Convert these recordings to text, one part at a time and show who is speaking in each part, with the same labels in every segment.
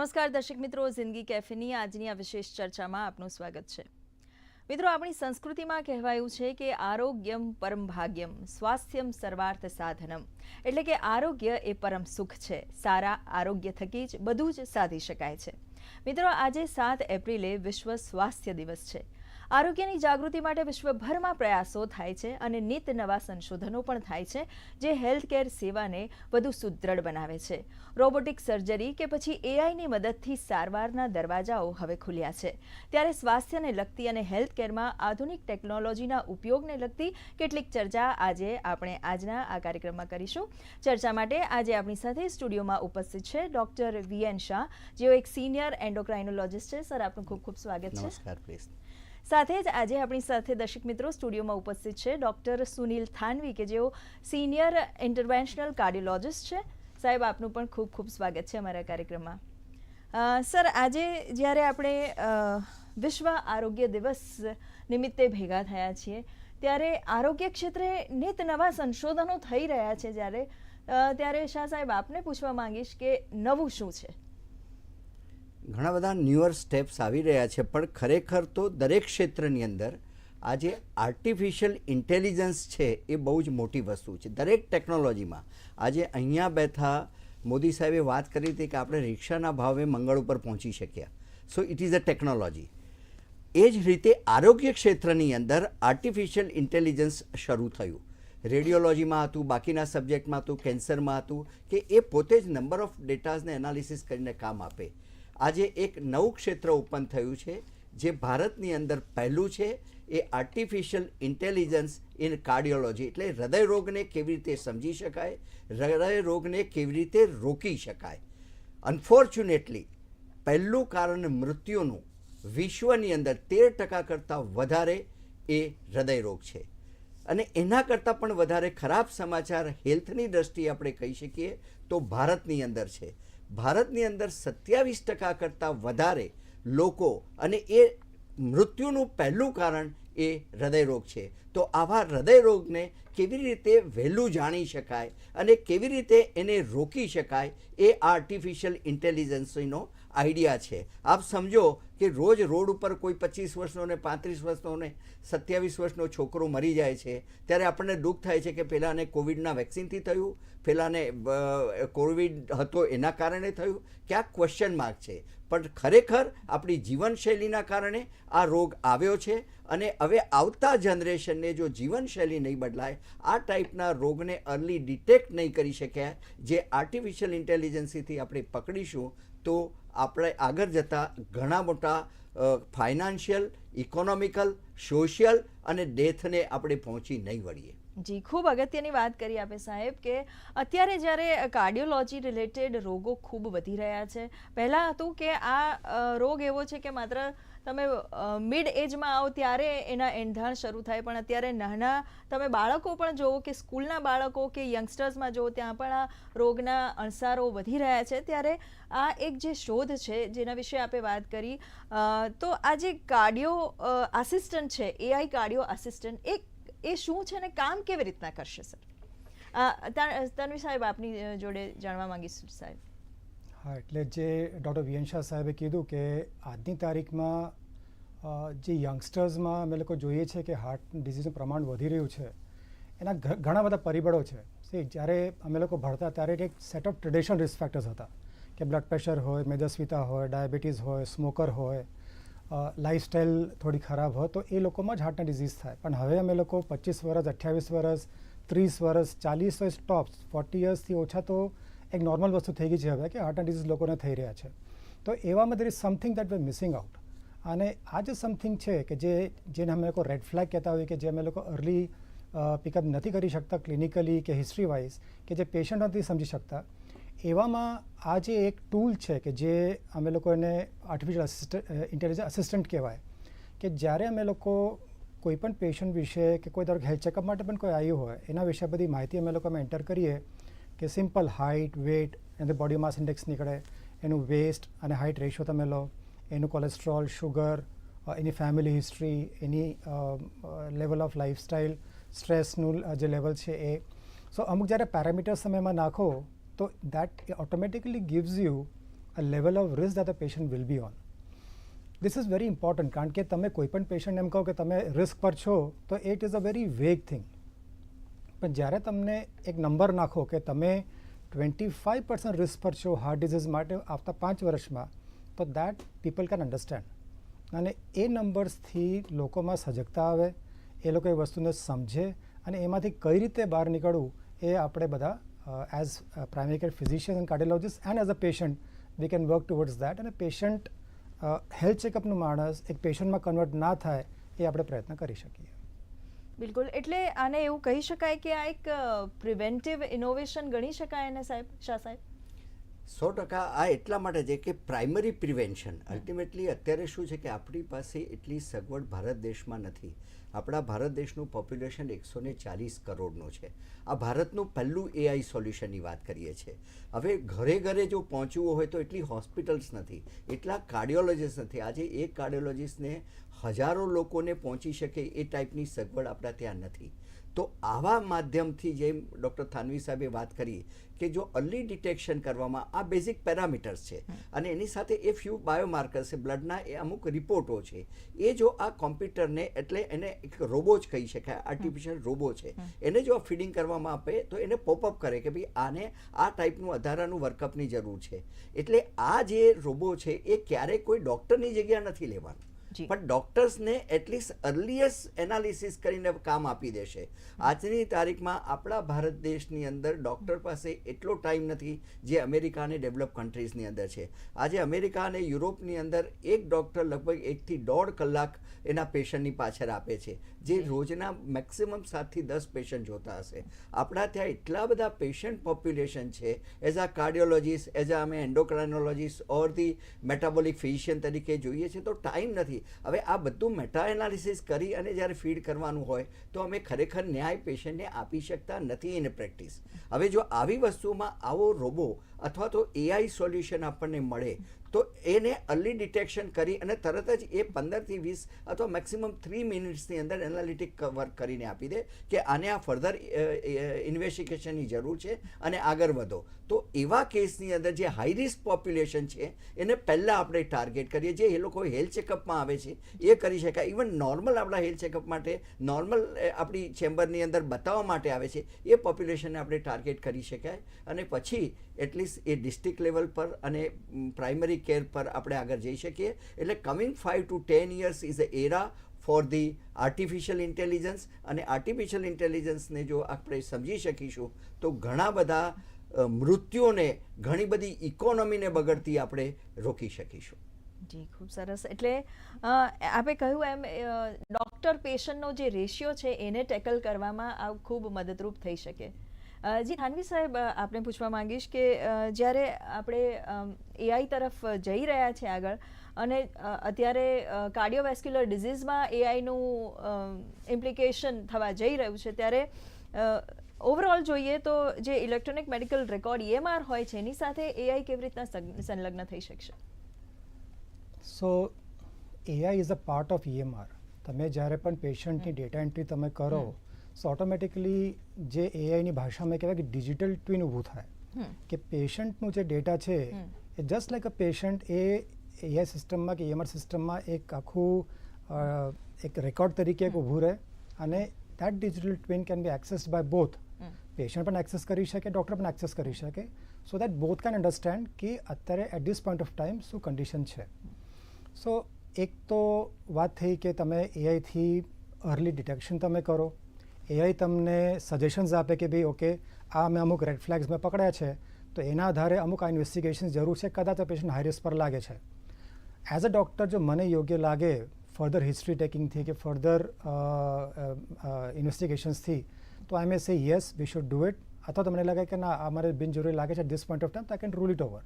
Speaker 1: નમસ્કાર દર્શક મિત્રો, જિંદગી કેફેની આજની આ વિશેષ ચર્ચામાં આપનું સ્વાગત છે. મિત્રો, આપણી સંસ્કૃતિમાં કહેવાયું છે કે આરોગ્યમ પરમ ભાગ્યમ, સ્વાસ્થ્યમ સર્વાર્થ સાધનમ. એટલે કે આરોગ્ય એ પરમ સુખ છે. સારા આરોગ્ય થકી જ બધું જ સાધી શકાય છે. મિત્રો, આજે સાત એપ્રિલે વિશ્વ સ્વાસ્થ્ય દિવસ છે. આરોગ્યની જાગૃતિ માટે વિશ્વભરમાં પ્રયાસો થાય છે અને નિત નવા સંશોધનો પણ થાય છે, જે હેલ્થ કેર સેવાને વધુ સુદૃઢ બનાવે છે. રોબોટિક સર્જરી કે પછી એઆઈની મદદથી સારવારના દરવાજાઓ હવે ખુલ્યા છે. ત્યારે સ્વાસ્થ્યને લગતી અને હેલ્થ કેરમાં આધુનિક ટેકનોલોજીના ઉપયોગને લગતી કેટલીક ચર્ચા આજે આપણે આજના આ કાર્યક્રમમાં કરીશું. ચર્ચા માટે આજે આપણી સાથે સ્ટુડિયોમાં ઉપસ્થિત છે ડોક્ટર વીએન શાહ, જેઓ એક સિનિયર એન્ડોક્રાઇનોલોજિસ્ટ છે. સર, આપનું ખૂબ ખૂબ સ્વાગત છે.
Speaker 2: નમસ્કાર પ્લીઝ
Speaker 1: સાથે જ આજે આપણી સાથે દર્શક મિત્રો સ્ટુડિયોમાં ઉપસ્થિત છે ડૉક્ટર સુનિલ થાનવી, કે જેઓ સિનિયર ઇન્ટરવેન્શનલ કાર્ડિયોલોજિસ્ટ છે. સાહેબ, આપનું પણ ખૂબ ખૂબ સ્વાગત છે અમારા કાર્યક્રમમાં. સર, આજે જ્યારે આપણે વિશ્વ આરોગ્ય દિવસ નિમિત્તે ભેગા થયા છીએ, ત્યારે આરોગ્ય ક્ષેત્રે નિત નવા સંશોધનો થઈ રહ્યા છે જ્યારે ત્યારે શાહ સાહેબ આપને પૂછવા માંગીશ કે નવું શું છે?
Speaker 2: ઘણા બધા ન્યુઅર સ્ટેપ્સ આવી રહ્યા છે, પણ ખરેખર તો દરેક ક્ષેત્રની અંદર આજે આર્ટિફિશિયલ ઇન્ટેલિજન્સ છે એ બહુ જ મોટી વસ્તુ છે. દરેક ટેકનોલોજીમાં આજે અહીંયા બેઠા મોદી સાહેબે વાત કરી હતી કે આપણે રિક્ષાના ભાવે મંગળ ઉપર પહોંચી શક્યા so it is a technology એ જ રીતે આરોગ્ય ક્ષેત્રની અંદર આર્ટિફિશિયલ ઇન્ટેલિજન્સ શરૂ થયું. રેડિયોલોજીમાં હતું, બાકીના સબ્જેક્ટમાં હતું કેન્સરમાં હતું, કે એ પોતે જ નંબર ઓફ ડેટાઝને એનાલિસિસ કરીને કામ આપે. આજે એક નવું ક્ષેત્ર ઓપન થયું છે, જે ભારતની અંદર પહેલું છે, એ આર્ટિફિશિયલ ઇન્ટેલિજન્સ ઇન કાર્ડિયોલોજી એટલે હૃદય રોગને કેવી રીતે સમજી શકાય, હૃદય રોગને કેવી રીતે રોકી શકાય. અનફોર્ચ્યુનેટલી પહેલું કારણ મૃત્યુનું વિશ્વની અંદર તેર ટકા કરતાં વધારે એ હૃદય રોગ છે. અને એના કરતાં પણ વધારે ખરાબ સમાચાર હેલ્થની દ્રષ્ટિએ આપણે કહી શકીએ તો ભારતની અંદર છે. ભારતની અંદર સત્યાવીસ ટકા કરતાં વધારે લોકો અને એ મૃત્યુનું પહેલું કારણ એ હૃદયરોગ છે. તો આવા હૃદયરોગને કેવી રીતે વહેલું જાણી શકાય અને કેવી રીતે એને રોકી શકાય એ આર્ટિફિશિયલ ઇન્ટેલિજન્સનો આઈડિયા છે. આપ સમજો કે રોજ રોડ ઉપર કોઈ પચીસ વર્ષનો ને પાંત્રીસ વર્ષનો ને સત્યાવીસ વર્ષનો છોકરો મરી જાય છે, ત્યારે આપણને દુઃખ થાય છે કે પહેલાંને કોવિડના વેક્સિનથી થયું પહેલાંને કોવિડ હતો એના કારણે થયું. ક્યાંક ક્વેશ્ચન માર્ક છે. પણ ખરેખર આપણી જીવનશૈલીના કારણે આ રોગ આવ્યો છે અને હવે આવતા જનરેશનને જો જીવનશૈલી નહીં બદલાય, આ ટાઈપના રોગને અર્લી ડિટેક્ટ નહીં કરી શક્યા, જે આર્ટિફિશિયલ ઇન્ટેલિજન્સીથી આપણે પકડીશું, તો આપણે આગળ જતાં ઘણા મોટા ફાઇનાન્શિયલ ઇકોનોમિકલ સોશિયલ અને ડેથને આપણે પહોંચી નહીં વળીએ.
Speaker 1: જી, ખૂબ અગત્યની વાત કરી આપે સાહેબ કે અત્યારે જ્યારે કાર્ડિયોલોજી રિલેટેડ રોગો ખૂબ વધી રહ્યા છે. પહેલાં હતું કે આ રોગ એવો છે કે માત્ર તમે મિડ એજમાં આવો ત્યારે એના એંધાણ શરૂ થાય. પણ અત્યારે નાના, તમે બાળકો પણ જુઓ કે સ્કૂલના બાળકો કે યંગસ્ટર્સમાં જુઓ ત્યાં પણ આ રોગના અણસારો વધી રહ્યા છે. ત્યારે આ એક જે શોધ છે, જેના વિશે આપણે વાત કરી તો આ જે કાર્ડિયો આસિસ્ટન્ટ છે એઆઈ કાર્ડિયો આસિસ્ટન્ટ એ એ શું છે અને કામ કેવી રીતના કરશે, સર? તન્વી સાહેબ આપની જોડે જાણવા માંગીશું, સાહેબ.
Speaker 3: હા, એટલે જે ડૉક્ટર વીએન શાહ સાહેબે કીધું કે આજની તારીખમાં જે યંગસ્ટર્સમાં અમે લોકો જોઈએ છે કે હાર્ટ ડિઝીઝનું પ્રમાણ વધી રહ્યું છે, એના ઘણા બધા પરિબળો છે. જ્યારે અમે લોકો ભણતા ત્યારે એક set of traditional risk factors હતા, કે બ્લડ પ્રેશર હોય, મેદસ્વીતા હોય ડાયાબિટીસ હોય સ્મોકર હોય લાઈફસ્ટાઈલ થોડી ખરાબ હોય, તો એ લોકોમાં જ હાર્ટના ડિઝીઝ થાય. પણ હવે અમે લોકો પચીસ વર્ષ, અઠ્યાવીસ વર્ષ, ત્રીસ વર્ષ, ચાલીસ વર્ષ ટોપ્સ ફોર્ટી યર્સથી ઓછા તો એક નોર્મલ વસ્તુ થઈ ગઈ છે હવે કે હાર્ટના ડિઝીઝ લોકોને થઈ રહ્યા છે. તો એવામાં there is something that way missing out અને આ જે સમથિંગ છે કે જે, જેને અમે લોકો રેડ ફ્લેગ કહેતા હોઈએ કે જે અમે લોકો અર્લી પિકઅપ નથી કરી શકતા ક્લિનિકલી કે હિસ્ટ્રી વાઇઝ કે જે પેશન્ટ નથી સમજી શકતા, એવામાં આ જે એક ટૂલ છે કે જે અમે લોકો એને આર્ટિફિશિયલ અસિસ્ટન્ટ ઇન્ટેલિજન્સ અસિસ્ટન્ટ કહેવાય, કે જ્યારે અમે લોકો કોઈ પણ પેશન્ટ વિશે કે કોઈ ધારો હેલ્થ ચેકઅપ માટે પણ કોઈ આવ્યું હોય, એના વિશે બધી માહિતી અમે લોકો અમે એન્ટર કરીએ કે સિમ્પલ હાઇટ વેટ એની બોડી માસ ઇન્ડેક્સ નીકળે, એનું વેસ્ટ અને હાઇટ રેશિયો તમે લો, એનું કોલેસ્ટ્રોલ શુગર એની ફેમિલી હિસ્ટ્રી એની લેવલ ઓફ લાઈફસ્ટાઈલ સ્ટ્રેસનું જે લેવલ છે એ. સો અમુક જ્યારે પેરામીટર્સ તમે એમાં નાખો, તો that automatically gives you a level of risk that a patient will be on This is very important કારણ કે તમે કોઈ પણ પેશન્ટ એમ કહો કે તમે રિસ્ક પર છો, તો it is a very vague thing પણ જ્યારે તમને એક નંબર નાખો કે તમે ટ્વેન્ટી ફાઇવ પર્સન્ટ રિસ્ક પર છો હાર્ટ ડિઝીઝ માટે આવતા પાંચ વર્ષમાં, તો દેટ પીપલ કેન અન્ડરસ્ટેન્ડ અને એ નંબર્સથી લોકોમાં સજગતા આવે, એ લોકો એ વસ્તુને સમજે અને એમાંથી કઈ રીતે બહાર નીકળવું એ આપણે બધા as primary care physician and cardiologist and as a patient we can work towards that અને પેશન્ટ હેલ્થ ચેકઅપનું માણસ એક પેશન્ટમાં કન્વર્ટ ના થાય એ આપણે પ્રયત્ન કરી શકીએ.
Speaker 1: બિલકુલ. એટલે આને એવું કહી શકાય કે આ એક પ્રિવેન્ટિવ ઇનોવેશન ગણી શકાય એને સાહેબ, શાહ સાહેબ?
Speaker 2: સો ટકા આ એટલા માટે છે કે પ્રાઇમરી પ્રિવેન્શન અલ્ટિમેટલી અત્યારે શું છે કે આપણી પાસે એટલી સગવડ ભારત દેશમાં નથી. આપણા ભારત દેશનું પોપ્યુલેશન એકસો ને ચાલીસ કરોડનું છે. આ ભારતનું પહેલું એઆઈ સોલ્યુશનની વાત કરીએ છીએ. હવે ઘરે ઘરે જો પહોંચવું હોય તો એટલી હોસ્પિટલ્સ નથી, એટલા કાર્ડિયોલોજીસ્ટ નથી. આજે એક કાર્ડિયોલોજીસ્ટને હજારો લોકોને પહોંચી શકે એ ટાઈપની સગવડ આપણા ત્યાં નથી. તો આવા માધ્યમથી જેમ ડૉક્ટર થાનવી સાહેબે વાત કરી કે જો અર્લી ડિટેક્શન કરવામાં આ બેઝિક પેરામીટર્સ છે અને એની સાથે એ ફ્યુ બાયોમાર્કર્સ છે બ્લડના એ અમુક રિપોર્ટો છે એ જો આ કોમ્પ્યુટરને એટલે એને એક રોબો જ કહી શકાય આર્ટિફિશિયલ રોબો છે એને જો આ ફીડિંગ કરવામાં આપે તો એને પોપઅપ કરે કે ભાઈ આને આ ટાઈપનું વધારાનું વર્કઅપની જરૂર છે. એટલે આ જે રોબો છે એ ક્યારેય કોઈ ડૉક્ટરની જગ્યા નથી લેવાનું. પણ ડોક્ટર્સને એટલીસ્ટ અર્લીએસ્ટ એનાલિસિસ કરીને કામ આપી દેશે. આજની તારીખમાં આપણા ભારત દેશની અંદર ડૉક્ટર પાસે એટલો ટાઈમ નથી જે અમેરિકા અને ડેવલપ કન્ટ્રીઝની અંદર છે. આજે અમેરિકા અને યુરોપની અંદર એક ડૉક્ટર લગભગ એકથી દોઢ કલાક એના પેશન્ટની પાછળ આપે છે. જે રોજના મેક્સિમમ સાતથી દસ પેશન્ટ જોતા હશે. આપણા ત્યાં એટલા બધા પેશન્ટ પોપ્યુલેશન છે. એઝ આ કાર્ડિયોલોજીસ્ટ એઝ આ અમે endocrinologist or the metabolic physician તરીકે જોઈએ છે તો ટાઈમ નથી. હવે આ બધું મેટા એનાલિસિસ કરી અને જ્યારે ફીડ કરવાનું હોય, તો અમે ખરેખર ન્યાય પેશન્ટને આપી શકતા નથી ઇન પ્રેક્ટિસ હવે જો આવી વસ્તુમાં આવો રોબો અથવા તો એઆઈ સોલ્યુશન આપણને મળે તો એને અર્લી ડિટેક્શન કરી અને તરત જ એ પંદરથી વીસ અથવા મેક્સિમમ થ્રી મિનિટ્સની અંદર એનાલિટિક વર્ક કરીને આપી દે કે આને આ ફર્ધર ઇન્વેસ્ટિગેશનની જરૂર છે અને આગળ વધો. તો એવા કેસની અંદર જે હાઈ રિસ્ક પોપ્યુલેશન છે, એને પહેલાં આપણે ટાર્ગેટ કરીએ. જે એ લોકો હેલ્થ ચેકઅપમાં આવે છે, એ કરી શકાય. ઇવન નોર્મલ આપણા હેલ્થ ચેકઅપ માટે નોર્મલ આપણી ચેમ્બરની અંદર બતાવવા માટે આવે છે, એ પોપ્યુલેશનને આપણે ટાર્ગેટ કરી શકાય. અને પછી એટલીસ્ટ એ ડિસ્ટ્રિક્ટ લેવલ પર અને પ્રાઇમરી કેર પર આપણે આગળ જઈ શકીએ. એટલે coming five to ten years is a era for the artificial intelligence અને આર્ટિફિશિયલ ઇન્ટેલિજન્સને જો આપણે સમજી શકીશું, તો ઘણા બધા મૃત્યુઓને, ઘણી બધી ઇકોનોમીને બગડતી આપણે રોકી શકીશું.
Speaker 1: જી, ખૂબ સરસ. એટલે આપે કહ્યું એમ ડૉક્ટર પેશન્ટનો જે રેશિયો છે, એને ટેકલ કરવામાં આ ખૂબ મદદરૂપ થઈ શકે. જી થાનવી સાહેબ આપણે આપને પૂછવા માંગીશ કે જ્યારે આપણે એઆઈ તરફ જઈ રહ્યા છે આગળ અને અત્યારે કાર્ડિયોવેસ્ક્યુલર ડિઝીઝમાં એઆઈનું ઇમ્પ્લિકેશન થવા જઈ રહ્યું છે ત્યારે ઓવરઓલ જોઈએ તો જે ઇલેક્ટ્રોનિક મેડિકલ રેકોર્ડ ઈએમઆર હોય છે એની સાથે એઆઈ કેવી રીતના સંલગ્ન થઈ શકશે?
Speaker 3: So AI is a part of EMR તમે જ્યારે પણ પેશન્ટની ડેટા એન્ટ્રી તમે કરો સો ઓટોમેટિકલી જે એઆઈની ભાષામાં કહેવાય કે ડિજિટલ ટ્વિન ઊભું થાય. કે પેશન્ટનું જે ડેટા છે એ જસ્ટ લાઈક અ પેશન્ટ એ એઆઈ સિસ્ટમમાં કે એમઆર સિસ્ટમમાં એક આખું એક રેકોર્ડ તરીકે એક ઊભું રહે અને that digital twin can be access by
Speaker 1: both
Speaker 3: patient પણ એક્સેસ કરી શકે ડૉક્ટર પણ એક્સેસ કરી શકે. So that both can understand કે અત્યારે at this point of time શું કન્ડિશન છે. સો એક તો વાત થઈ કે તમે એઆઈથી અર્લી ડિટેક્શન તમે કરો. એઆઈ તમને સજેશન્સ આપે કે ભાઈ ઓકે આ મેં અમુક રેડ ફ્લેગ્સ મેં પકડ્યા છે, તો એના આધારે અમુક આ ઇન્વેસ્ટિગેશન જરૂર છે, કદાચ આ પેશન્ટ હાઈ રિસ્ક પર લાગે છે. એઝ અ ડૉક્ટર જો મને યોગ્ય લાગે ફર્ધર હિસ્ટ્રી ટેકિંગથી કે ફર્ધર ઇન્વેસ્ટિગેશન્સથી તો I may say yes we should do it અથવા તો મને લાગે કે ના, આ મારે બિનજરૂરી લાગે છે ધીસ પોઈન્ટ ઓફ ટાઈમ તો I can rule it over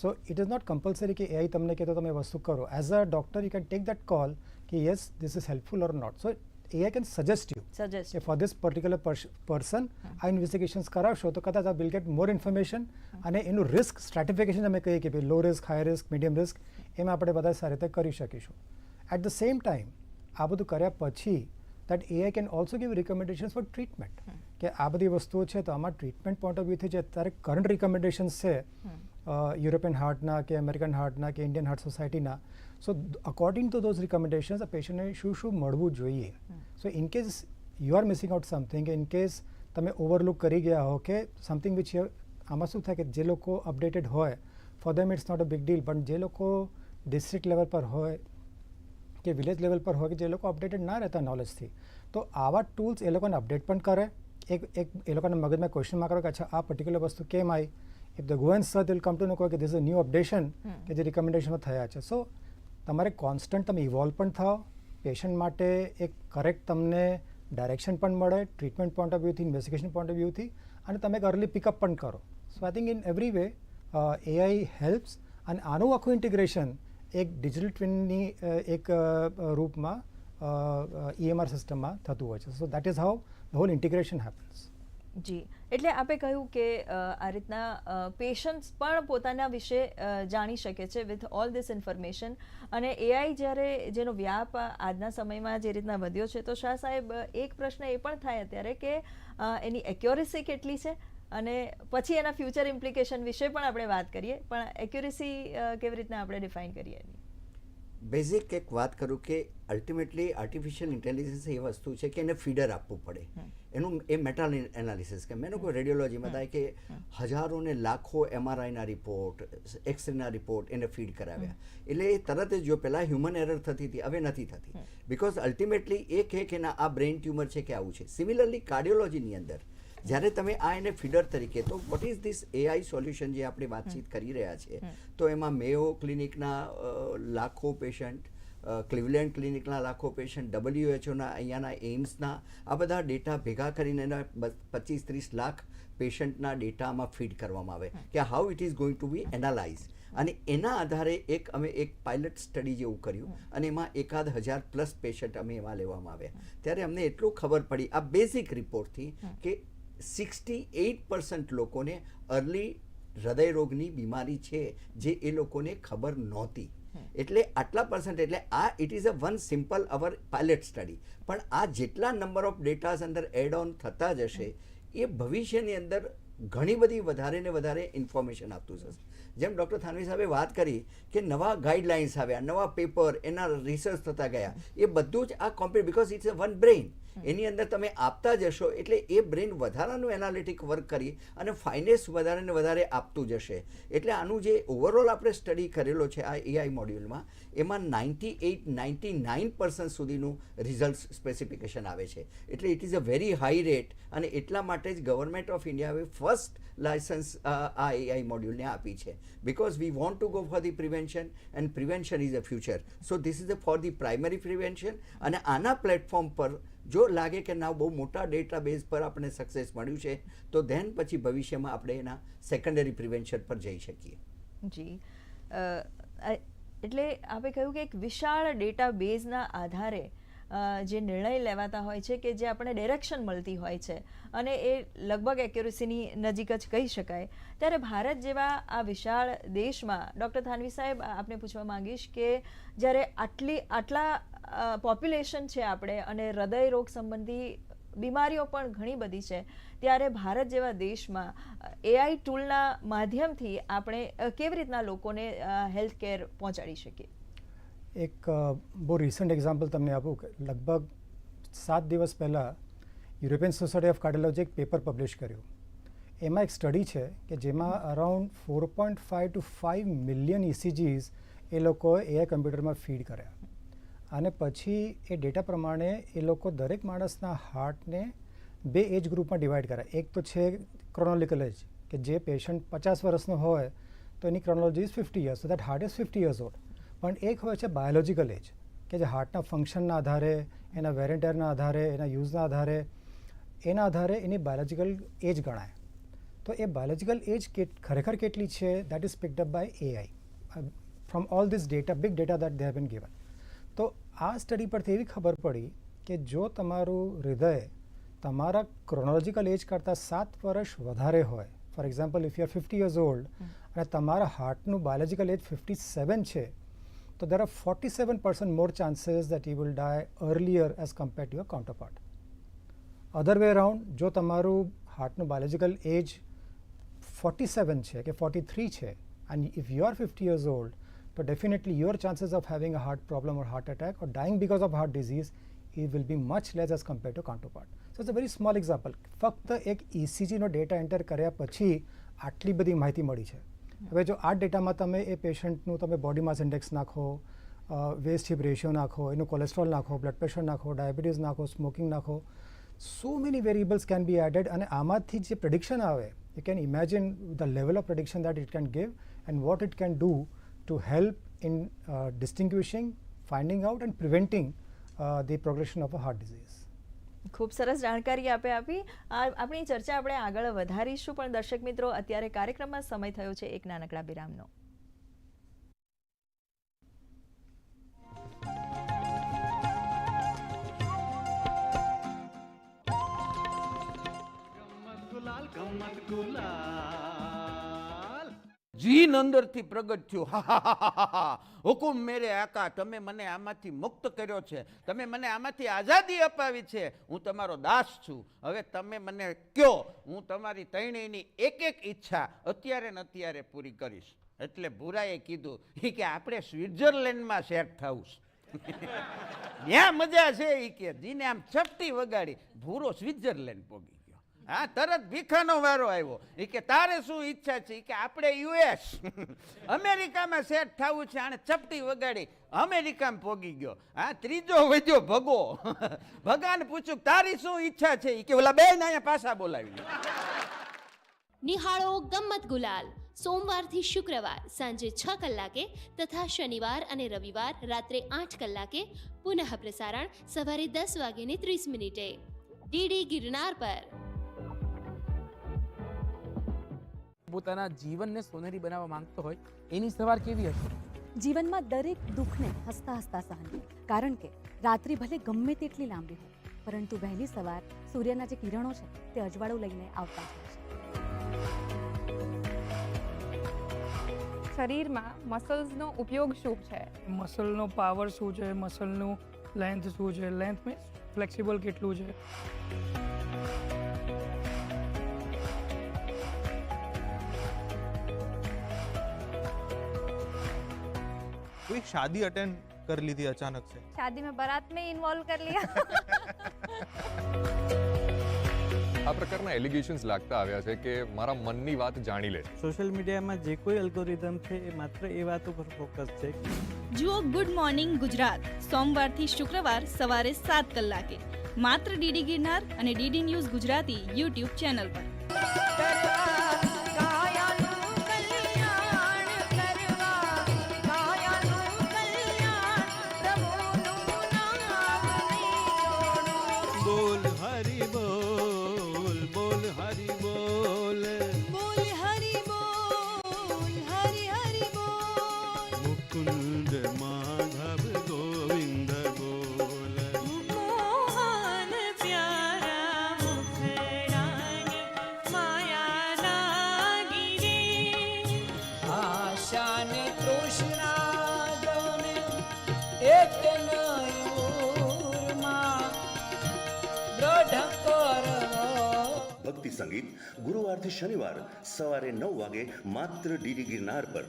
Speaker 3: so it is not compulsory કે એઆઈ તમને કહેતો તમે વસ્તુ કરો. As a doctor you can take that call કે yes this is helpful or not so AI can suggest
Speaker 1: you
Speaker 3: suggest for this particular person આ investigations કરાવશો તો કદાચ આ વિલ ગેટ મોર ઇન્ફોર્મેશન અને એનું રિસ્ક સ્ટ્રેટિફિકેશન અમે કહીએ કે ભાઈ low risk high risk medium risk એમાં આપણે બધા સારી રીતે કરી શકીશું. એટ ધ સેમ ટાઈમ આ બધું કર્યા પછી that AI can also give recommendations for treatment કે આ બધી વસ્તુઓ છે તો આમાં ટ્રીટમેન્ટ પોઈન્ટ ઓફ વ્યૂથી જે અત્યારે કરંટ રિકમેન્ડેશન્સ છે યુરોપિયન હાર્ટના કે અમેરિકન હાર્ટના કે ઇન્ડિયન હાર્ટ સોસાયટીના so according to those recommendations આ પેશન્ટને શું શું મળવું જોઈએ so in case you are missing out something in case તમે ઓવરલુક કરી ગયા હો કે સમથિંગ વિચ આમાં શું થાય કે જે લોકો અપડેટેડ હોય for them it's not a big deal પણ જે લોકો ડિસ્ટ્રિક્ટ લેવલ પર હોય કે વિલેજ લેવલ પર હોય કે જે લોકો અપડેટેડ ના રહેતા નોલેજથી તો આવા ટૂલ્સ એ લોકોને અપડેટ પણ કરે એક એક એ લોકોના મગજમાં ક્વેશ્ચનમાં કરો કે અચ્છા આ પર્ટિક્યુલર વસ્તુ કેમ આવી if the go and search will come to know કે ધીસ અ ન્યૂ અપડેશન કે જે રિકમેન્ડેશનમાં થયા છે સો તમારે કોન્સ્ટન્ટ તમે ઇવોલ્વ પણ થાઓ પેશન્ટ માટે એક કરેક્ટ તમને ડાયરેક્શન પણ મળે ટ્રીટમેન્ટ પોઈન્ટ ઓફ વ્યૂથી ઇન્વેસ્ટિગેશન પોઈન્ટ ઓફ વ્યૂથી અને તમે એક અર્લી પિકઅપ પણ કરો. So I think in every way AI helps અને આનું આખું ઇન્ટિગ્રેશન એક ડિજિટલ ટ્વિનની એક રૂપમાં ઈએમઆર સિસ્ટમમાં થતું હોય છે. So that is how the whole integration happens
Speaker 1: ji. એટલે આપે કહ્યું કે આ રીતના પેશન્ટ્સ પણ પોતાના વિશે જાણી શકે છે વિથ ઓલ ધીસ ઇન્ફોર્મેશન અને એઆઈ જ્યારે જેનો વ્યાપ આજના સમયમાં જે રીતના વધ્યો છે તો શાહ સાહેબ એક પ્રશ્ન એ પણ થાય અત્યારે કે એની એક્યુરેસી કેટલી છે? અને પછી એના ફ્યુચર ઇમ્પ્લિકેશન વિશે પણ આપણે વાત કરીએ. પણ એક્યુરેસી કેવી રીતના આપણે ડિફાઇન કરીએ એની?
Speaker 2: બેઝિક એક વાત કરું કે અલ્ટિમેટલી આર્ટિફિશિયલ ઇન્ટેલિજન્સ એ વસ્તુ છે કે એને ફીડર આપવું પડે. એનું એ મેટલ એનાલિસિસ કે મેં કોઈ રેડિયોલોજીમાં થાય કે હજારો ને લાખો એમઆરઆઈના રિપોર્ટ એક્સરેના રિપોર્ટ એને ફીડ કરાવ્યા. એટલે એ તરત જ જો પહેલાં હ્યુમન એરર થતી હતી હવે નથી થતી. બિકોઝ અલ્ટિમેટલી એ કહે કે ના આ બ્રેઇન ટ્યુમર છે કે આવું છે. સિમિલરલી કાર્ડિયોલોજીની અંદર જ્યારે તમે આ એને ફીડર તરીકે તો what is this AI solution જે આપણે વાતચીત કરી રહ્યા છે તો એમાં મેયો ક્લિનિકના લાખો પેશન્ટ ક્લિવલેન્ડ ક્લિનિકના લાખો પેશન્ટ ડબલ્યુએચઓના અહીંયાના એઇમ્સના આ બધા ડેટા ભેગા કરીને એના પચીસ ત્રીસ લાખ પેશન્ટના ડેટામાં ફીડ કરવામાં આવે. કે how it is going to be analyse અને એના આધારે એક અમે એક પાયલટ સ્ટડી જેવું કર્યું અને એમાં એકાદ હજાર પ્લસ પેશન્ટ અમે એમાં લેવામાં આવ્યા. ત્યારે અમને એટલું ખબર પડી આ બેઝિક રિપોર્ટથી કે સિક્સટી એઇટ પર્સન્ટ લોકોને અર્લી હૃદયરોગની બીમારી છે જે એ લોકોને ખબર નહોતી. એટલે આટલા પર્સન્ટ એટલે આ it is a one simple our pilot study પણ આ જેટલા નંબર ઓફ ડેટાસ અંદર એડ ઓન થતા જશે એ ભવિષ્યની અંદર ઘણી બધી વધારે ને વધારે ઇન્ફોર્મેશન આપતું જશે જેમ ડૉક્ટર થાનવી સાહેબે વાત કરી કે નવા ગાઈડલાઇન્સ આવ્યા, નવા પેપર એના રિસર્ચ થતા ગયા, એ બધું જ આ computer because it's a one brain એની અંદર તમે આપતા જશો એટલે એ બ્રેન વધારાનું એનાલિટિક વર્ક કરી અને ફાઇનેસ વધારે ને વધારે આપતું જશે. એટલે આનું જે ઓવરઓલ આપણે સ્ટડી કરેલો છે આ એઆઈ મોડ્યુલમાં એમાં ninety eight ninety nine percent સુધીનું રિઝલ્ટ સ્પેસિફિકેશન આવે છે. એટલે it is a very high rate અને એટલા માટે જ ગવર્મેન્ટ ઓફ ઇન્ડિયાએ ફર્સ્ટ લાયસન્સ આ એઆઈ મોડ્યુલને આપી છે. Because we want to go for the prevention and prevention is a future so this is for the primary prevention અને આના પ્લેટફોર્મ પર જો લાગે કે ના, બહુ મોટા ડેટા બેઝ પર આપણે સક્સેસ મળ્યું છે, તો ધેન પછી ભવિષ્યમાં આપણે એના સેકન્ડરી પ્રિવેન્શન પર જઈ શકીએ.
Speaker 1: જી. એટલે આપણે કહ્યું કે એક વિશાળ ડેટા બેઝના આધારે જે નિર્ણય લેવાતા હોય છે કે જે આપણે ડિરેક્શન મળતી હોય છે, અને એ લગભગ એક્યુરેસીની નજીક જ કહી શકાય. ત્યારે ભારત જેવા આ વિશાળ દેશમાં, ડૉક્ટર થાનવી સાહેબ આપને પૂછવા માંગીશ કે જ્યારે આટલી, આટલા પોપ્યુલેશન છે આપણે અને હૃદય રોગ સંબંધી બીમારીઓ પણ ઘણી બધી છે. ત્યારે ભારત જેવા દેશમાં એઆઈ ટૂલના માધ્યમથી આપણે કેવી રીતના લોકોને હેલ્થ કેર પહોંચાડી શકીએ?
Speaker 3: એક બહુ રિસન્ટ એક્ઝામ્પલ તમને આપું કે લગભગ સાત દિવસ પહેલાં યુરોપિયન સોસાયટી ઓફ કાર્ડિયોલોજી એક પેપર પબ્લિશ કર્યું. એમાં એક સ્ટડી છે કે જેમાં around four point five to five million ECGs એ લોકોએ એઆઈ કમ્પ્યુટરમાં ફીડ કર્યા. અને પછી એ ડેટા પ્રમાણે એ લોકો દરેક માણસના હાર્ટને બે એજ ગ્રુપમાં ડિવાઈડ કરે. એક તો છે ક્રોનોલિકલ એજ, કે જે પેશન્ટ પચાસ વર્ષનો હોય, તો એની ક્રોનોલોજી ઇઝ ફિફ્ટી યર્સ તો that heart is fifty years old પણ એક હોય છે બાયોલોજિકલ એજ, કે જે હાર્ટના ફંક્શનના આધારે, એના વેરેન્ટરના આધારે, એના યુઝના આધારે, એના આધારે એની બાયોલોજિકલ એજ ગણાય. તો એ બાયોલોજિકલ એજ કેટ, ખરેખર કેટલી છે? That is picked up by AI from all this data big data that they have been given તો આ સ્ટડી પરથી એવી ખબર પડી કે જો તમારું હૃદય તમારા ક્રોનોલોજીકલ એજ કરતાં સાત વર્ષ વધારે હોય for example if you are fifty years old અને તમારા હાર્ટનું બાયોલોજીકલ એજ ફિફ્ટી સેવન છે તો there are forty seven percent more chances that you will die earlier as compare to your counterpart other way round જો તમારું હાર્ટનું biological age forty seven છે કે ફોર્ટી થ્રી છે and if you are 50 years old so definitely your chances of having a heart problem or heart attack or dying because of heart disease, it will be much less as compared to counterpart. So it's a very small example. ફક્ત એક ઇસીજીનો data enter કર્યા પછી આટલી બધી માહિતી મળી છે. હવે જો આ ડેટામાં તમે એ પેશન્ટનું તમે બોડી માસ ઇન્ડેક્સ નાખો વેસ્ટ હિપ રેશિયો નાખો, એનું કોલેસ્ટ્રોલ નાખો બ્લડ પ્રેશર નાખો ડાયાબિટીસ નાખો સ્મોકિંગ નાખો so many variables can be added અને આમાંથી જે પ્રિડિક્શન આવે you can imagine the level of prediction that it can give and what it can do to help in distinguishing finding out and preventing the progression of a heart disease
Speaker 1: ખૂબ સરસ જાણકારી આપે આપી. આ આપણી ચર્ચા આપણે આગળ વધારીશું પણ દર્શક મિત્રો અત્યારે કાર્યક્રમમાં સમય થયો છે એક નાનકડા વિરામનો.
Speaker 4: જીન અંદરથી પ્રગટ થયું. હા. હુકુમ મેરે આકા, તમે મને આમાંથી મુક્ત કર્યો છે. તમે મને આમાંથી આઝાદી અપાવી છે. હું તમારો દાસ છું. હવે તમે મને કયો? હું તમારી ત્રણેયની એક એક ઈચ્છા અત્યારે ને અત્યારે પૂરી કરીશ. એટલે ભૂરાએ કીધું એ કે આપણે સ્વિટ્ઝરલેન્ડમાં સેટ થવું. ત્યાં મજા છે એ કે, જીને આમ ચપટી વગાડી, ભૂરો સ્વિટ્ઝરલેન્ડ પોગી હા, તરત ભીખાનો વારો આવ્યો. એ કે, તારે શું ઈચ્છા છે? કે, આપણે યુએસ. અમેરિકામાં સેટ થવું છે આને ચપટી વગાડી. અમેરિકામાં પોગી ગયો. હા, ત્રીજો વધ્યો, ભગો. ભગાને પૂછ્યું, તારી શું ઈચ્છા છે? કે, ઓલા બે અહીંયા પાછા બોલાવી.
Speaker 5: નિહાળો ગમ્મત ગુલાલ. સોમવારથી શુક્રવાર, સાંજે છ કલાકે તથા શનિવાર અને રવિવાર રાત્રે આઠ કલાકે પુનઃ પ્રસારણ સવારે દસ વાગ્યે ત્રીસ મિનિટે. ડીડી ગિરનાર પર.
Speaker 6: પોતાના જીવનને સોનેરી બનાવવા માંગતો હોય એની સવાર કેવી હશે?
Speaker 7: જીવનમાં દરેક દુઃખને હસતા હસતા સહન કારણ કે રાત્રિ ભલે ગમે તેટલી લાંબી હોય પરંતુ વહેલી સવાર સૂર્યના જે કિરણો છે તે અજવાળું લઈને આવતા હોય છે.
Speaker 8: શરીરમાં મસલ્સનો ઉપયોગ શું છે?
Speaker 9: મસલનો પાવર શું છે? મસલનું લેન્થ શું છે? લેન્થ મીન્સ ફ્લેક્સિબલ કેટલું છે?
Speaker 10: कोई शादी अटेंड कर ली थी अचानक से
Speaker 8: शादी में बारात में इन्वॉल्व कर लिया
Speaker 11: આ પ્રકારના એલિગેશન્સ લાગતા આવ્યા છે કે મારા મનની વાત જાણી લે
Speaker 12: સોશિયલ મીડિયામાં જે કોઈ અલ્ગોરિધમ છે એ માત્ર એ વાત ઉપર ફોકસ છે
Speaker 5: જુઓ ગુડ મોર્નિંગ ગુજરાત સોમવારથી શુક્રવાર સવારે સાત કલાકે માત્ર ડીડી ગિરનાર અને DD news Gujarati YouTube channel પર
Speaker 13: ગુરુવારથી શનિવાર, સવારે નવ વાગે માત્ર ડીડી ગિરનાર પર.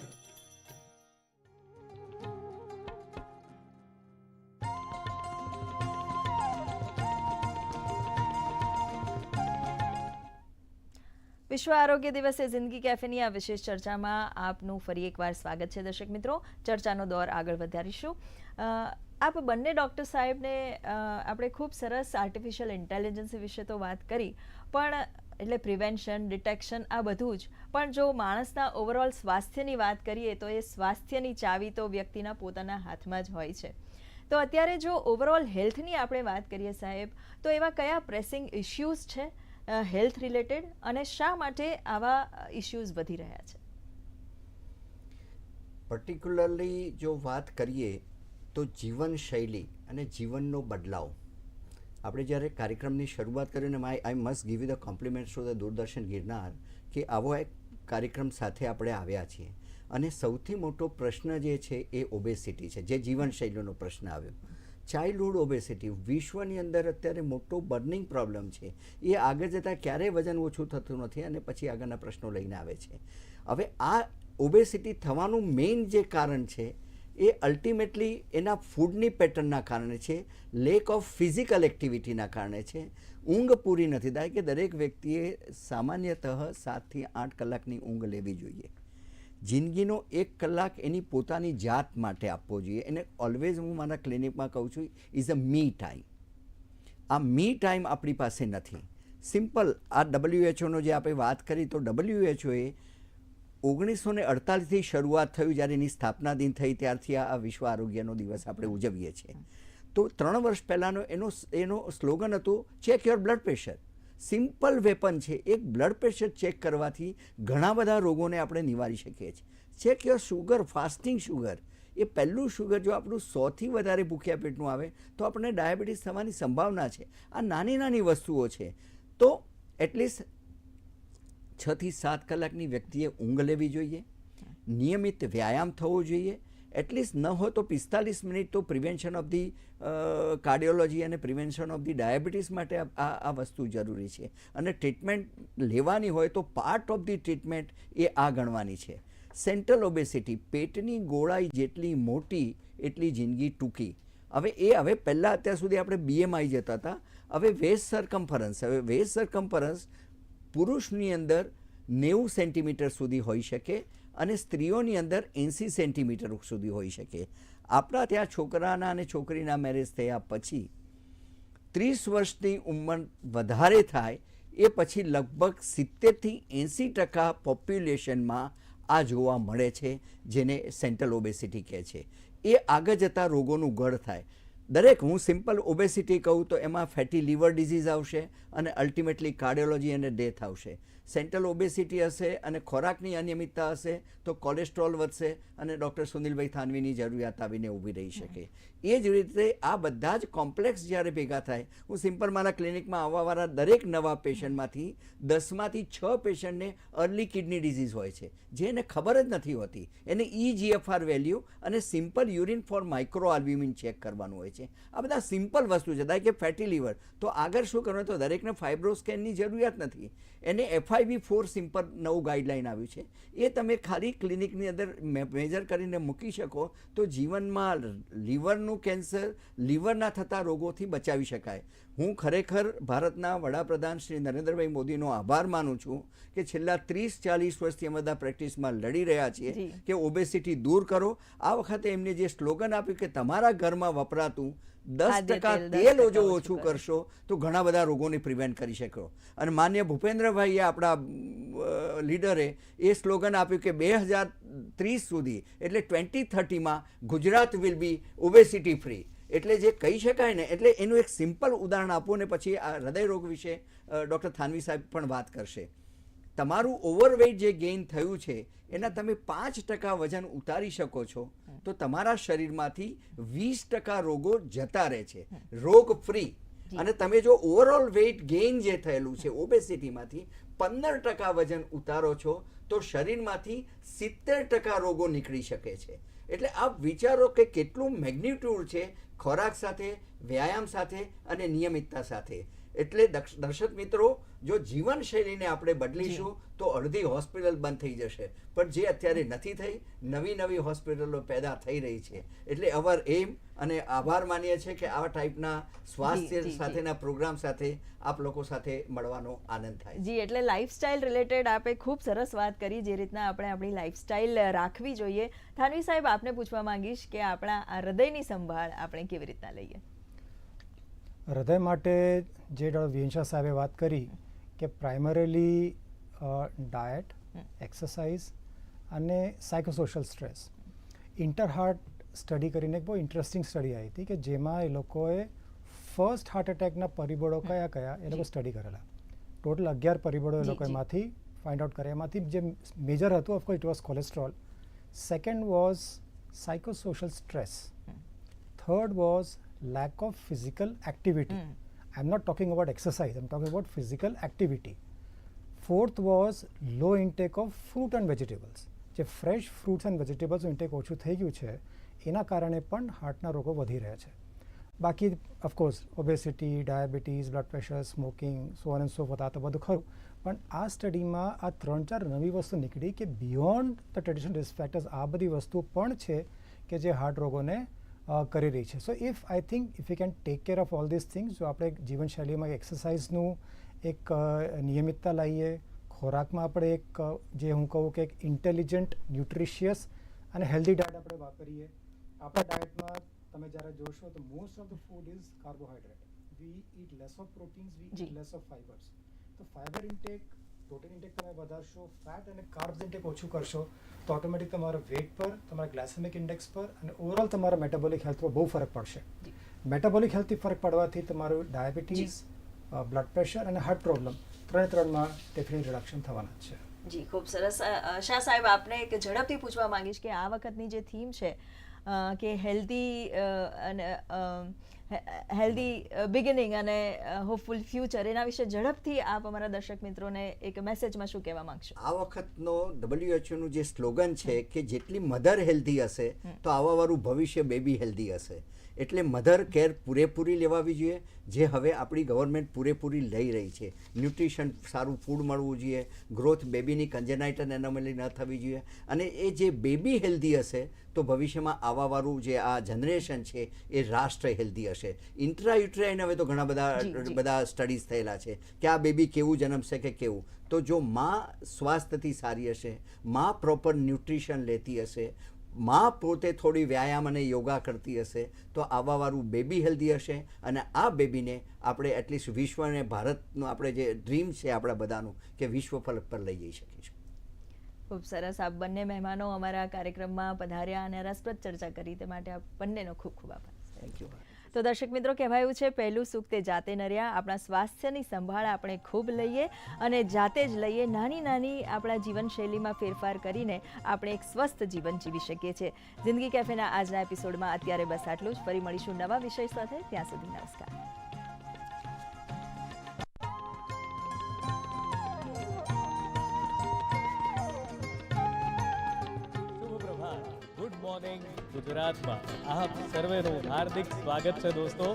Speaker 1: વિશ્વ આરોગ્ય દિવસે જિંદગી કેફેની આ વિશેષ ચર્ચામાં આપનું ફરી એકવાર સ્વાગત છે દર્શક મિત્રો. ચર્ચાનો દોર આગળ વધારીશું. આપ બંને ડૉક્ટર સાહેબને આપણે ખૂબ સરસ આર્ટિફિશિયલ ઇન્ટેલિજન્સ વિશે તો વાત કરી, પણ એટલે પ્રિવેન્શન ડિટેક્શન આ બધું જ. પણ જો માણસના ઓવરઓલ સ્વાસ્થ્યની વાત કરીએ તો એ સ્વાસ્થ્યની ચાવી તો વ્યક્તિના પોતાના હાથમાં જ હોય છે. તો અત્યારે જો ઓવરઓલ હેલ્થની આપણે વાત કરીએ સાહેબ, તો એવા કયા પ્રેસિંગ ઇશ્યુઝ છે હેલ્થ રિલેટેડ અને શા માટે આવા ઇશ્યુઝ વધી રહ્યા છે?
Speaker 2: પર્ટિક્યુલરલી જો વાત કરીએ તો જીવનશૈલી અને જીવનનો બદલાવ. આપણે જ્યારે કાર્યક્રમની શરૂઆત કરીને my I must give you the compliments to the Doordarshan Girnar કે આવો એક કાર્યક્રમ સાથે આપણે આવ્યા છીએ. અને સૌથી મોટો પ્રશ્ન જે છે એ ઓબેસિટી છે, જે જીવનશૈલીનો પ્રશ્ન આવ્યો. ચાઇલ્ડહુડ ઓબેસિટી વિશ્વની અંદર અત્યારે મોટો બર્નિંગ પ્રોબ્લેમ છે. એ આગળ જતાં ક્યારેય વજન ઓછું થતું નથી અને પછી આગળના પ્રશ્નો લઈને આવે છે. હવે આ ઓબેસિટી થવાનું મેઇન જે કારણ છે એ અલ્ટિમેટલી એના ફૂડની પેટર્નના કારણે છે લેક ઓફ ફિઝિકલ એક્ટિવિટીના કારણે છે. ઊંઘ પૂરી નથી થાય કે દરેક વ્યક્તિએ સામાન્યતઃ સાતથી આઠ કલાકની ઊંઘ લેવી જોઈએ. જિંદગીનો એક કલાક એની પોતાની જાત માટે આપવો જોઈએ. એને ઓલવેઝ હું મારા ક્લિનિકમાં કહું છું ઇઝ અ મી ટાઈમ આ મી ટાઈમ આપણી પાસે નથી. સિમ્પલ આ ડબલ્યુએચઓનો જે આપણે વાત કરી, તો ડબલ્યુએચઓએ ઓગણીસો ને અડતાલીસથી શરૂઆત થયું જ્યારે એની સ્થાપના દિન થઈ ત્યારથી આ વિશ્વ આરોગ્યનો દિવસ આપણે ઉજવીએ છીએ. તો ત્રણ વર્ષ પહેલાંનો એનો એનો સ્લોગન હતો check your blood pressure simple weapon છે. એક બ્લડ પ્રેશર ચેક કરવાથી ઘણા બધા રોગોને આપણે નિવારી શકીએ છીએ. Check your sugar fasting sugar એ પહેલું શુગર જો આપણું સોથી વધારે ભૂખ્યા પેટનું આવે, તો આપણને ડાયાબિટીસ થવાની સંભાવના છે. આ નાની નાની વસ્તુઓ છે. તો એટલીસ્ટ છથી સાત કલાકની વ્યક્તિએ ઊંઘ લેવી જોઈએ. નિયમિત વ્યાયામ થવો જોઈએ. એટલીસ્ટ ન હોય તો પિસ્તાલીસ મિનિટ તો પ્રિવેન્શન ઓફ ધી કાર્ડિયોલોજી અને પ્રિવેન્શન ઓફ ધી ડાયાબિટીસ માટે આ આ વસ્તુ જરૂરી છે. અને ટ્રીટમેન્ટ લેવાની હોય તો પાર્ટ ઓફ ધી ટ્રીટમેન્ટ એ આ ગણવાની છે. સેન્ટ્રલ ઓબેસિટી પેટની ગોળાઈ જેટલી મોટી, એટલી જિંદગી ટૂંકી. હવે એ હવે પહેલાં અત્યાર સુધી આપણે બીએમઆઈ જતા હતા. હવે વેસ્ટ સરકમ્ફરન્સ હવે વેસ્ટ સરકમ્ફરન્સ પુરુષની અંદર નેવું સેન્ટીમીટર સુધી હોઈ શકે અને સ્ત્રીઓની અંદર એંસી સેન્ટીમીટર સુધી હોઈ શકે. આપણા ત્યાં છોકરાના અને છોકરીના મેરેજ થયા પછી ત્રીસ વર્ષની ઉંમર વધારે થાય એ પછી લગભગ સિત્તેરથી એંસી ટકા પોપ્યુલેશનમાં આ જોવા મળે છે, જેને સેન્ટ્રલ ઓબેસિટી કહે છે. એ આગળ જતાં રોગોનું ગઢ થાય. દરેક હું સિમ્પલ ઓબેસિટી કહું તો એમાં ફેટી લીવર ડિઝીઝ આવશે અને અલ્ટિમેટલી કાર્ડિયોલોજી અને ડેથ આવશે. સેન્ટ્રલ ઓબેસિટી હશે અને ખોરાકની અનિયમિતતા હશે, તો કોલેસ્ટ્રોલ વધશે અને ડૉક્ટર સુનિલભાઈ થાનવીની જરૂરિયાત આવીને ઊભી રહી શકે. એ જ રીતે આ બધા જ કોમ્પ્લેક્સ જ્યારે ભેગા થાય, હું સિમ્પલ મારા ક્લિનિકમાં આવવાવાળા દરેક નવા પેશન્ટમાંથી દસમાંથી છ પેશન્ટને અર્લી કિડની ડિઝીઝ હોય છે જે એને ખબર જ નથી હોતી. એને ઇજીએફઆર વેલ્યુ અને simple urine for microalbumin check કરવાનું હોય છે. આ બધા સિમ્પલ વસ્તુ છે દાય કે ફેટી લીવર. તો આગળ શું કરવાનું તો દરેકને ફાઇબ્રોસ્કેનની જરૂરિયાત નથી. એને એફઆઈબી ફોર સિમ્પલ નવું ગાઈડલાઇન આવ્યું છે. એ તમે ખાલી ક્લિનિકની અંદર મેજર કરીને મૂકી શકો તો જીવનમાં લીવરનું કેન્સર લીવરના થતા રોગોથી બચાવી શકાય. હું ખરેખર ભારતના વડાપ્રધાન શ્રી નરેન્દ્રભાઈ મોદીનો આભાર માનું છું કે છેલ્લા ત્રીસ ચાલીસ વર્ષથી અમે બધા પ્રેક્ટિસમાં લડી રહ્યા છીએ કે ઓબેસિટી દૂર કરો. આ વખતે એમને જે સ્લોગન આપ્યું કે તમારા ઘરમાં વપરાતું દસ ટકા
Speaker 1: તેલ
Speaker 2: ઓછું
Speaker 1: ઓછું
Speaker 2: કરશો તો ઘણા બધા રોગોને પ્રિવેન્ટ કરી શકો અને માન્ય ભૂપેન્દ્રભાઈએ આપણા લીડરે એ સ્લોગન આપ્યું કે બે હજાર ત્રીસ સુધી એટલે twenty થર્ટીમાં Gujarat will be obesity free એટલે જે કહી શકાય ને એટલે એનું એક સિમ્પલ ઉદાહરણ આપો ને પછી આ હૃદય રોગ વિશે ડૉક્ટર થાનવી સાહેબ પણ વાત કરશે. તમારું ઓવરવેઇટ જે ગેઇન થયું છે એના તમે પાંચ ટકા વજન ઉતારી શકો છો. તો તમારા શરીરમાંથી વીસ ટકા રોગો જતા રહે છે. રોગ ફ્રી અને તમે જો ઓવરઓલ વેઇટ ગેઇન જે થયેલું છે ઓબેસિટીમાંથી પંદર ટકા વજન ઉતારો છો તો શરીરમાંથી સિત્તેર ટકા રોગો નીકળી શકે છે. એટલે આપ વિચારો કે કેટલું મેગ્નિટ્યુડ છે ખોરાક સાથે વ્યાયામ સાથે અને નિયમિતતા સાથે. એટલે દર્શક મિત્રો જો જીવનશૈલીને આપણે બદલીશું તો અડધી હોસ્પિટલ બંધ થઈ જશે. પણ જે અત્યારે નથી થઈ નવી નવી હોસ્પિટલો પેદા થઈ રહી છે. એટલે અવર એમ અને આભાર માનીએ છીએ કે આવા ટાઈપના સ્વાસ્થ્ય. સાથેના પ્રોગ્રામ સાથે આપ લોકો સાથે મળવાનો આનંદ થાય.
Speaker 1: જી એટલે લાઈફસ્ટાઈલ રિલેટેડ આપે ખૂબ સરસ વાત કરી જે રીતના આપણે આપણી લાઈફસ્ટાઈલ રાખવી જોઈએ. થાનવી સાહેબ આપને પૂછવા માંગીશ કે આપણા આ હૃદયની સંભાળ આપણે કેવી રીતના લઈએ?
Speaker 3: હૃદય માટે જે ડોક્ટર વિયંશા સાહેબે વાત કરી કે પ્રાઇમરીલી ડાયટ એક્સરસાઇઝ અને psychosocial stress inter heart study કરીને એક બહુ ઇન્ટરેસ્ટિંગ સ્ટડી આવી હતી કે જેમાં એ લોકોએ ફર્સ્ટ હાર્ટ એટેકના પરિબળો કયા કયા એ લોકો સ્ટડી કરેલા. ટોટલ અગિયાર પરિબળો એ લોકો એમાંથી ફાઇન્ડ આઉટ કર્યા. એમાંથી જે મેજર હતું of course it was cholesterol second was psychosocial stress third was lack of physical activity. I'm not talking about exercise, I'm talking about physical activity. Fourth was low intake of fruit and vegetables. જે fresh fruits and વેજીટેબલ્સનું intake ઓછું થઈ ગયું છે એના કારણે પણ હાર્ટના રોગો વધી રહ્યા છે બાકી of course obesity diabetes blood pressure smoking so and so આ તો બધું ખરું પણ આ સ્ટડીમાં આ ત્રણ ચાર નવી વસ્તુ નીકળી કે beyond the traditional risk factors આ બધી વસ્તુઓ પણ છે કે જે હાર્ટ રોગોને કરી રહી છે. So if I think if you can take care of all this things જો આપણે જીવનશૈલીમાં એક્સરસાઇઝનું એક નિયમિતતા લાવીએ ખોરાકમાં આપણે એક જે હું કહું કે એક ઇન્ટેલિજન્ટ ન્યુટ્રિશિયસ અને હેલ્ધી ડાયટ આપણે વાપરીએ આપણા ડાયટમાં તમે જ્યારે જોશો તો most of the food is carbohydrate we eat less of proteins
Speaker 1: we
Speaker 3: eat less of fibres તો ફાઇબર ઇન્ટેક પ્રોટીન ઇન્ટેક તમે વધારશો ફેટ અને કાર્બ્સ ઇન્ટેક ઓછું કરશો તો ઓટોમેટિક તમારા વેટ પર તમારા ગ્લાસેમિક ઇન્ડેક્સ પર અને ઓવરઓલ તમારા મેટાબોલિક હેલ્થ પર બહુ ફરક પડશે. મેટાબોલિક હેલ્થથી ફરક પડવાથી તમારું ડાયાબિટીસ બ્લડ પ્રેશર અને હાર્ટ પ્રોબ્લેમ ત્રણે ત્રણમાં ડેફિનેટ રિડક્શન થવાના છે.
Speaker 1: જી ખૂબ સરસ. શાહ સાહેબ આપને એક ઝડપથી પૂછવા માંગીશ કે આ વખતની જે થીમ છે કે હેલ્ધી અને હેલ્ધી બિગિનિંગ અને હોપફુલ ફ્યુચર એના વિશે ઝડપથી આપ અમારા દર્શક મિત્રોને એક મેસેજમાં શું કહેવા માંગશો?
Speaker 2: આ વખતનો ડબલ્યુએચઓનું જે સ્લોગન છે કે જેટલી મધર હેલ્ધી હશે તો આવાવાળું ભવિષ્ય બેબી હેલ્ધી હશે. એટલે મધર કેર પૂરેપૂરી લેવાવી જોઈએ જે હવે આપણી ગવર્મેન્ટ પૂરેપૂરી લઈ રહી છે. ન્યુટ્રિશન સારું ફૂડ મળવું જોઈએ ગ્રોથ બેબીની કન્જેનાઇટન એનોમલી ન થવી જોઈએ. અને એ જે બેબી હેલ્ધી હશે તો ભવિષ્યમાં આવાવાળું જે આ જનરેશન છે એ રાષ્ટ્ર હેલ્ધી હશે. ઇન્ટ્રાયુટ્રાઇન હવે તો ઘણા બધા બધા સ્ટડીઝ થયેલા છે કે આ બેબી કેવું જન્મશે કે કેવું. તો જો માં સ્વાસ્થ્યથી સારી હશે માં પ્રોપર ન્યુટ્રિશન લેતી હશે માં પોતે થોડી વ્યાયામ અને યોગા કરતી હશે તો આવાવાળું બેબી હેલ્ધી હશે અને આ બેબીને આપણે એટલીસ્ટ વિશ્વ અને ભારતનું આપણે જે ડ્રીમ છે આપણા બધાનું કે વિશ્વ ફલક પર લઈ જઈ શકીશું.
Speaker 1: ખૂબ સરસ. આપ બંને મહેમાનો અમારા કાર્યક્રમમાં પધાર્યા અને રસપ્રદ ચર્ચા કરી. તે માટે આપ બંનેનો ખૂબ ખૂબ આભાર.
Speaker 2: થેન્ક યુ
Speaker 1: તો દર્શક મિત્રો, કહેવાયું છે, પહેલું સુખ તે જાતે ન રહ્યા. આપણા સ્વાસ્થ્યની સંભાળ આપણે ખૂબ લઈએ અને જાતે જ લઈએ. નાની નાની આપણા જીવનશૈલીમાં ફેરફાર કરીને આપણે એક સ્વસ્થ જીવન જીવી શકીએ છીએ. જિંદગી કેફેના આજના એપિસોડમાં અત્યારે બસ આટલું જ. ફરી મળીશું નવા વિષય સાથે. ત્યાં સુધી નમસ્કાર.
Speaker 12: ગુજરાતમાં આપ સર્વેનું હાર્દિક સ્વાગત છે દોસ્તો.